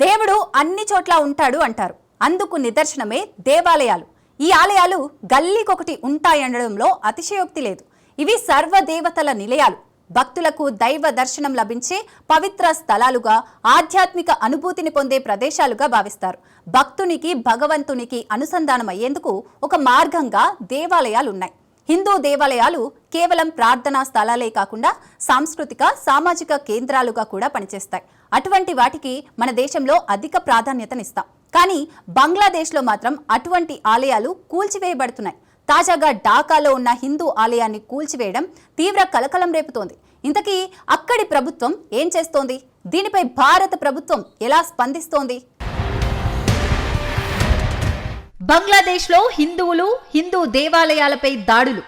దేవుడు అన్ని చోట్ల ఉంటాడు అంటారు. అందుకు నిదర్శనమే దేవాలయాలు. ఈ ఆలయాలు గల్లీకొకటి ఉంటాయనడంలో అతిశయోక్తి లేదు. ఇవి సర్వదేవతల నిలయాలు. భక్తులకు దైవ దర్శనం లభించే పవిత్ర స్థలాలుగా ఆధ్యాత్మిక అనుభూతిని పొందే ప్రదేశాలుగా భావిస్తారు. భక్తునికి భగవంతునికి అనుసంధానం అయ్యేందుకు ఒక మార్గంగా దేవాలయాలున్నాయి హిందూ దేవాలయాలు కేవలం ప్రార్థనా స్థలాలే కాకుండా సాంస్కృతిక సామాజిక కేంద్రాలుగా కూడా పనిచేస్తాయి. అటువంటి వాటికి మన దేశంలో అధిక ప్రాధాన్యతనిస్తాం. కానీ బంగ్లాదేశ్లో మాత్రం అటువంటి ఆలయాలు కూల్చివేయబడుతున్నాయి. తాజాగా ఢాకాలో ఉన్న హిందూ ఆలయాన్ని కూల్చివేయడం తీవ్ర కలకలం రేపుతోంది. ఇంతకీ అక్కడి ప్రభుత్వం ఏం చేస్తోంది? దీనిపై భారత ప్రభుత్వం ఎలా స్పందిస్తోంది? బంగ్లాదేశ్లో హిందువులు హిందూ దేవాలయాలపై దాడులు.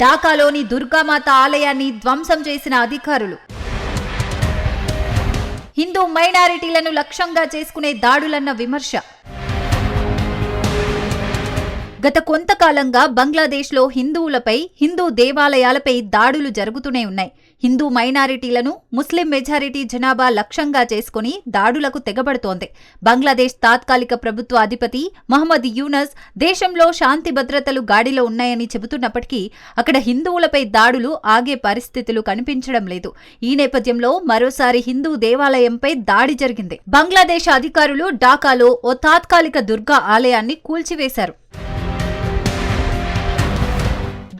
ఢాకాలోని దుర్గామాత ఆలయాన్ని ధ్వంసం చేసిన అధికారులు. హిందూ మైనారిటీలను లక్ష్యంగా చేసుకునే దాడులన్న విమర్శ. గత కొంతకాలంగా బంగ్లాదేశ్లో హిందువులపై హిందూ దేవాలయాలపై దాడులు జరుగుతూనే ఉన్నాయి. హిందూ మైనారిటీలను ముస్లిం మెజారిటీ జనాభా లక్ష్యంగా చేసుకుని దాడులకు తెగబడుతోంది. బంగ్లాదేశ్ తాత్కాలిక ప్రభుత్వ అధిపతి మహమ్మద్ యూనస్ దేశంలో శాంతి భద్రతలు గాడిలో ఉన్నాయని చెబుతున్నప్పటికీ అక్కడ హిందువులపై దాడులు ఆగే పరిస్థితులు కనిపించడం లేదు. ఈ నేపథ్యంలో మరోసారి హిందూ దేవాలయంపై దాడి జరిగింది. బంగ్లాదేశ్ అధికారులు ఢాకాలో ఓ తాత్కాలిక దుర్గా ఆలయాన్ని కూల్చివేశారు.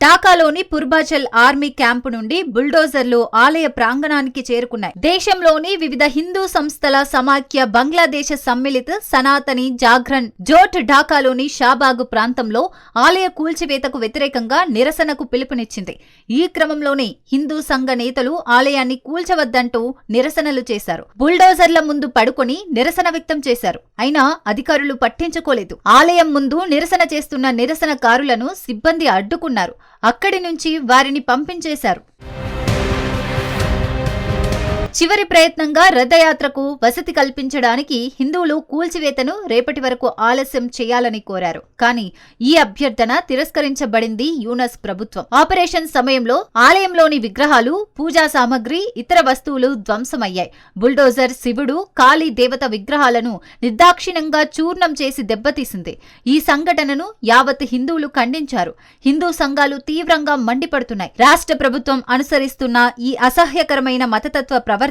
ఢాకాలోని పుర్బాచల్ ఆర్మీ క్యాంపు నుండి బుల్డోజర్లు ఆలయ ప్రాంగణానికి చేరుకున్నాయి. దేశంలోని వివిధ హిందూ సంస్థల సమాఖ్య బంగ్లాదేశ సమ్మిళిత సనాతని జాగ్రన్ జోట్ ఢాకాలోని షాబాగు ప్రాంతంలో ఆలయ కూల్చివేతకు వ్యతిరేకంగా నిరసనకు పిలుపునిచ్చింది. ఈ క్రమంలోనే హిందూ సంఘ నేతలు ఆలయాన్ని కూల్చవద్దంటూ నిరసనలు చేశారు. బుల్డోజర్ల ముందు పడుకొని నిరసన వ్యక్తం చేశారు. అయినా అధికారులు పట్టించుకోలేదు. ఆలయం ముందు నిరసన చేస్తున్న నిరసనకారులను సిబ్బంది అడ్డుకున్నారు. అక్కడి నుంచి వారిని పంపించేశారు. చివరి ప్రయత్నంగా రథయాత్రకు వసతి కల్పించడానికి హిందువులు కూల్చివేతను రేపటి వరకు ఆలస్యం చేయాలని కోరారు. కానీ ఈ అభ్యర్థన తిరస్కరించబడింది యూనస్ ప్రభుత్వం. ఆపరేషన్ సమయంలో ఆలయంలోని విగ్రహాలు పూజా సామగ్రి ఇతర వస్తువులు ధ్వంసమయ్యాయి. బుల్డోజర్ శివుడు కాళీ దేవత విగ్రహాలను నిర్దాక్షిణ్యంగా చూర్ణం చేసి దెబ్బతీసింది. ఈ సంఘటనను యావత్ హిందువులు ఖండించారు. హిందూ సంఘాలు తీవ్రంగా మండిపడుతున్నాయి. రాష్ట్ర ప్రభుత్వం అనుసరిస్తున్న ఈ అసహ్యకరమైన మతతత్వ ప్రవర్తన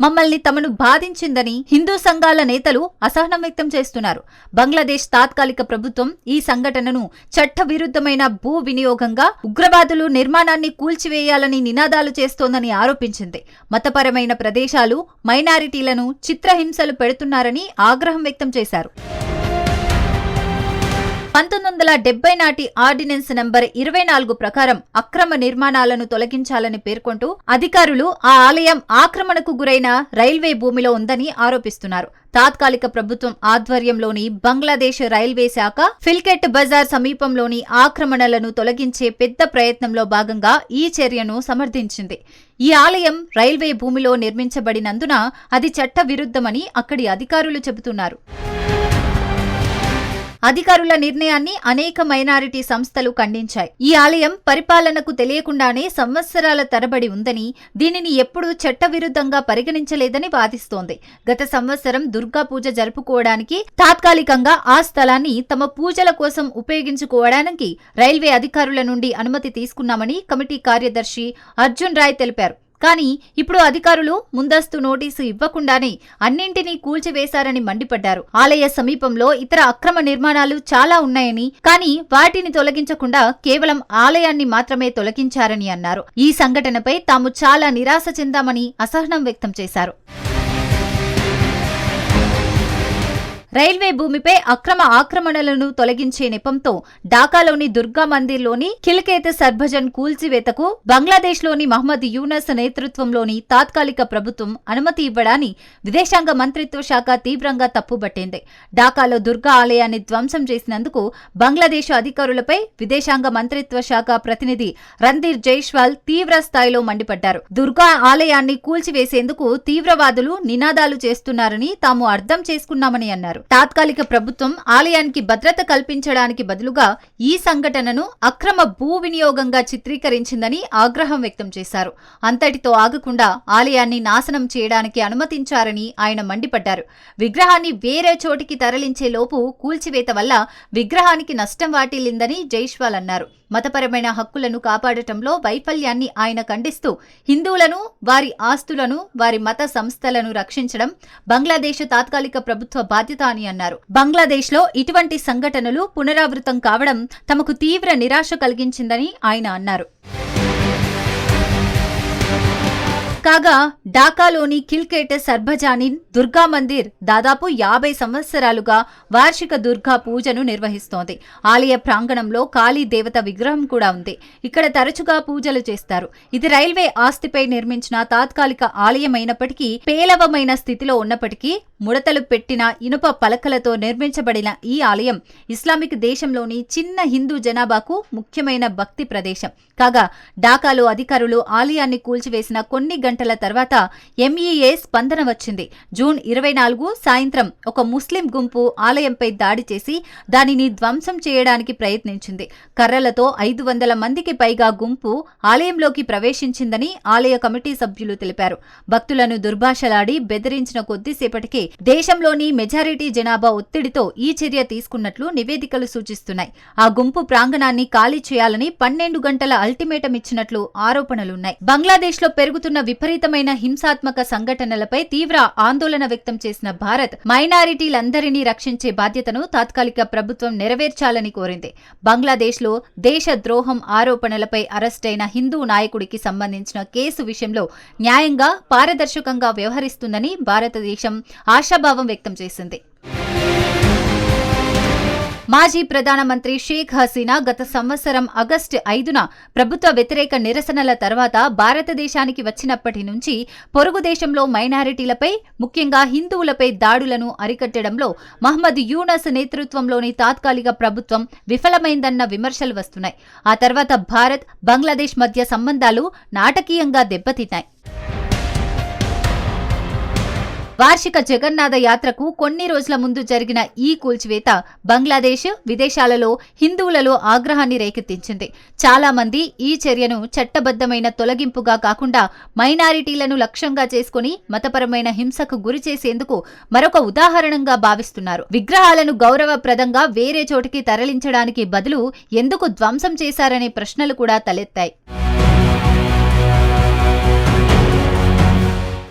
మమ్మల్ని తమను బాధించిందని హిందూ సంఘాల నేతలు అసహనం వ్యక్తం చేస్తున్నారు. బంగ్లాదేశ్ తాత్కాలిక ప్రభుత్వం ఈ సంఘటనను చట్టవిరుద్ధమైన భూ వినియోగంగా ఉగ్రవాదులు నిర్మాణాన్ని కూల్చివేయాలని నినాదాలు చేస్తోందని ఆరోపించింది. మతపరమైన ప్రదేశాలు మైనారిటీలను చిత్రహింసలు పెడుతున్నారని ఆగ్రహం వ్యక్తం చేశారు. పంతొమ్మిది వందల డెబ్బై నాటి ఆర్డినెన్స్ నంబర్ ఇరవై నాలుగు ప్రకారం అక్రమ నిర్మాణాలను తొలగించాలని పేర్కొంటూ అధికారులు ఆ ఆలయం ఆక్రమణకు గురైన రైల్వే భూమిలో ఉందని ఆరోపిస్తున్నారు. తాత్కాలిక ప్రభుత్వం ఆధ్వర్యంలోని బంగ్లాదేశ్ రైల్వే శాఖ ఫిల్కెట్ బజార్ సమీపంలోని ఆక్రమణలను తొలగించే పెద్ద ప్రయత్నంలో భాగంగా ఈ చర్యను సమర్థించింది. ఈ ఆలయం రైల్వే భూమిలో నిర్మించబడినందున అది చట్టవిరుద్ధమని అక్కడి అధికారులు చెబుతున్నారు. అధికారుల నిర్ణయాన్ని అనేక మైనారిటీ సంస్థలు ఖండించాయి. ఈ ఆలయం పరిపాలనకు తెలియకుండానే సంవత్సరాల తరబడి ఉందని దీనిని ఎప్పుడూ చట్టవిరుద్ధంగా పరిగణించలేదని వాదిస్తోంది. గత సంవత్సరం దుర్గా పూజ జరుపుకోవడానికి తాత్కాలికంగా ఆ స్థలాన్ని తమ పూజల కోసం ఉపయోగించుకోవడానికి రైల్వే అధికారుల నుండి అనుమతి తీసుకున్నామని కమిటీ కార్యదర్శి అర్జున్ రాయ్ తెలిపారు. కానీ ఇప్పుడు అధికారులు ముందస్తు నోటీసు ఇవ్వకుండానే అన్నింటినీ కూల్చివేశారని మండిపడ్డారు. ఆలయ సమీపంలో ఇతర అక్రమ నిర్మాణాలు చాలా ఉన్నాయని కానీ వాటిని తొలగించకుండా కేవలం ఆలయాన్ని మాత్రమే తొలగించారని అన్నారు. ఈ సంఘటనపై తాము చాలా నిరాశ చెందామని అసహనం వ్యక్తం చేశారు. రైల్వే భూమిపై అక్రమ ఆక్రమణలను తొలగించే నెపంతో ఢాకాలోని దుర్గా మందిర్లోని కిల్కేత్ సర్భజన్ కూల్చివేతకు బంగ్లాదేశ్లోని మహమ్మద్ యూనస్ నేతృత్వంలోని తాత్కాలిక ప్రభుత్వం అనుమతి ఇవ్వడాన్ని విదేశాంగ మంత్రిత్వ శాఖ తీవ్రంగా తప్పుబట్టింది. ఢాకాలో దుర్గా ఆలయాన్ని ధ్వంసం చేసినందుకు బంగ్లాదేశ్ అధికారులపై విదేశాంగ మంత్రిత్వ శాఖ ప్రతినిధి రణ్ధీర్ జైష్వాల్ తీవ్ర స్థాయిలో మండిపడ్డారు. దుర్గా ఆలయాన్ని కూల్చివేసేందుకు తీవ్రవాదులు నినాదాలు చేస్తున్నారని తాము అర్థం చేసుకున్నామని అన్నారు. తాత్కాలిక ప్రభుత్వం ఆలయానికి భద్రత కల్పించడానికి బదులుగా ఈ సంఘటనను అక్రమ భూ వినియోగంగా చిత్రీకరించిందని ఆగ్రహం వ్యక్తం చేశారు. అంతటితో ఆగకుండా ఆలయాన్ని నాశనం చేయడానికి అనుమతించారని ఆయన మండిపడ్డారు. విగ్రహాన్ని వేరే చోటికి తరలించే లోపు కూల్చివేత వల్ల విగ్రహానికి నష్టం వాటిల్లిందని జైష్వాల్ అన్నారు. మతపరమైన హక్కులను కాపాడటంలో వైఫల్యాన్ని ఆయన ఖండిస్తూ హిందువులను వారి ఆస్తులను వారి మత సంస్థలను రక్షించడం బంగ్లాదేశ్ తాత్కాలిక ప్రభుత్వ బాధ్యత అని అన్నారు. బంగ్లాదేశ్లో ఇటువంటి సంఘటనలు పునరావృతం కావడం తమకు తీవ్ర నిరాశ కలిగించిందని ఆయన అన్నారు. కాగా ఢాకాలోని కిల్కేట్ సర్బజానిన్ దుర్గా మందిర్ దాదాపు యాభై సంవత్సరాలుగా వార్షిక దుర్గా పూజను నిర్వహిస్తోంది. ఆలయ ప్రాంగణంలో కాళీ దేవత విగ్రహం కూడా ఉంది. ఇక్కడ తరచుగా పూజలు చేస్తారు. ఇది రైల్వే ఆస్తిపై నిర్మించిన తాత్కాలిక ఆలయమైనప్పటికీ పేలవమైన స్థితిలో ఉన్నప్పటికీ ముడతలు పెట్టిన ఇనుప పలకలతో నిర్మించబడిన ఈ ఆలయం ఇస్లామిక్ దేశంలోని చిన్న హిందూ జనాభాకు ముఖ్యమైన భక్తి ప్రదేశం. కాగా ఢాకాలో అధికారులు ఆలయాన్ని కూల్చివేసిన కొన్ని గంటల తర్వాత ఎంఈఏ స్పందన వచ్చింది. జూన్ ఇరవై నాలుగు సాయంత్రం ఒక ముస్లిం గుంపు ఆలయంపై దాడి చేసి దానిని ధ్వంసం చేయడానికి ప్రయత్నించింది. కర్రలతో ఐదు వందల మందికి పైగా గుంపు ఆలయంలోకి ప్రవేశించిందని ఆలయ కమిటీ సభ్యులు తెలిపారు. భక్తులను దుర్భాషలాడి బెదిరించిన కొద్దిసేపటికే దేశంలోని మెజారిటీ జనాభా ఒత్తిడితో ఈ చర్య తీసుకున్నట్లు నివేదికలు సూచిస్తున్నాయి. ఆ గుంపు ప్రాంగణాన్ని ఖాళీ చేయాలని పన్నెండు గంటల అల్టిమేటం ఇచ్చినట్లు ఆరోపణలున్నాయి. బంగ్లాదేశ్లో పెరుగుతున్న విపరీతమైన హింసాత్మక సంఘటనలపై తీవ్ర ఆందోళన ఆందోళన వ్యక్తం చేసిన భారత్ మైనారిటీలందరినీ రక్షించే బాధ్యతను తాత్కాలిక ప్రభుత్వం నెరవేర్చాలని కోరింది. బంగ్లాదేశ్లో దేశ ద్రోహం ఆరోపణలపై అరెస్టైన హిందూ నాయకుడికి సంబంధించిన కేసు విషయంలో న్యాయంగా పారదర్శకంగా వ్యవహరిస్తుందని భారతదేశం ఆశాభావం వ్యక్తం చేసింది. మాజీ ప్రధానమంత్రి షేక్ హసీనా గత సంవత్సరం ఆగస్టు ఐదున ప్రభుత్వ వ్యతిరేక నిరసనల తర్వాత భారతదేశానికి వచ్చినప్పటి నుంచి పొరుగు దేశంలో మైనారిటీలపై ముఖ్యంగా హిందువులపై దాడులను అరికట్టడంలో మహమ్మద్ యూనస్ నేతృత్వంలోని తాత్కాలిక ప్రభుత్వం విఫలమైందన్న విమర్శలు వస్తున్నాయి. ఆ తర్వాత భారత్ బంగ్లాదేశ్ మధ్య సంబంధాలు నాటకీయంగా దెబ్బతిన్నాయి. వార్షిక జగన్నాథ యాత్రకు కొన్ని రోజుల ముందు జరిగిన ఈ కూల్చివేత బంగ్లాదేశ్ విదేశాలలో హిందువులలో ఆగ్రహాన్ని రేకెత్తించింది. చాలా మంది ఈ చర్యను చట్టబద్ధమైన తొలగింపుగా కాకుండా మైనారిటీలను లక్ష్యంగా చేసుకుని మతపరమైన హింసకు గురి చేసేందుకు మరొక ఉదాహరణంగా భావిస్తున్నారు. విగ్రహాలను గౌరవప్రదంగా వేరే చోటికి తరలించడానికి బదులు ఎందుకు ధ్వంసం చేశారనే ప్రశ్నలు కూడా తలెత్తాయి.